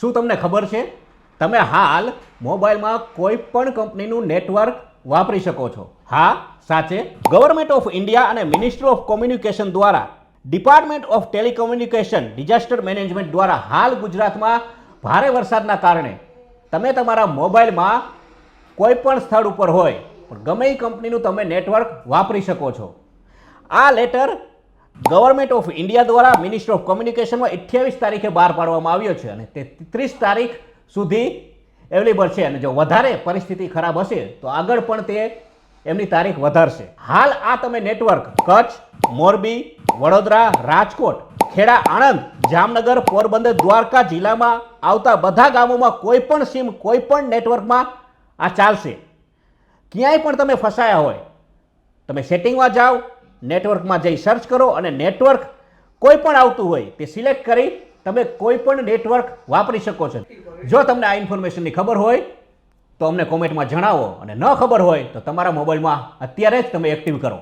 શું તમને ખબર છે? તમે હાલ મોબાઈલમાં કોઈ પણ કંપનીનું નેટવર્ક વાપરી શકો છો. હા, સાચે. ગવર્મેન્ટ ઓફ ઇન્ડિયા અને મિનિસ્ટ્રી ઓફ કોમ્યુનિકેશન દ્વારા department of telecommunication disaster management દ્વારા હાલ ગુજરાતમાં ભારે વરસાદના કારણે તમે તમારા મોબાઈલમાં કોઈ પણ સ્થળ ઉપર હોય ગમે એ કંપનીનું તમે નેટવર્ક વાપરી શકો છો. આ લેટર ગવર્મેન્ટ ઓફ ઇન્ડિયા દ્વારા મિનિસ્ટર ઓફ કોમ્યુનિકેશનમાં અઠ્યાવીસ તારીખે બહાર પાડવામાં આવ્યો છે અને તે ત્રીસ તારીખ સુધી અવેલેબલ છે. અને જો વધારે પરિસ્થિતિ ખરાબ હશે, તો આગળ પણ તે એમની તારીખ વધારશે. હાલ આ તમે નેટવર્ક કચ્છ, મોરબી, વડોદરા, રાજકોટ, ખેડા, આણંદ, જામનગર, પોરબંદર, દ્વારકા જિલ્લામાં આવતા બધા ગામોમાં કોઈ પણ સિમ કોઈ પણ નેટવર્કમાં આ ચાલશે. ક્યાંય પણ તમે ફસાયા હોય, તમે સેટિંગમાં જાઓ નેટવર્કમાં જઈ સર્ચ કરો અને નેટવર્ક કોઈ પણ આવતું હોય તે સિલેક્ટ કરી તમે કોઈ પણ નેટવર્ક વાપરી શકો છો. જો તમને આ ઇન્ફોર્મેશનની ખબર હોય, તો અમને કોમેન્ટમાં જણાવો અને ન ખબર હોય, તો તમારા મોબાઈલમાં અત્યારે જ તમે એક્ટિવ કરો.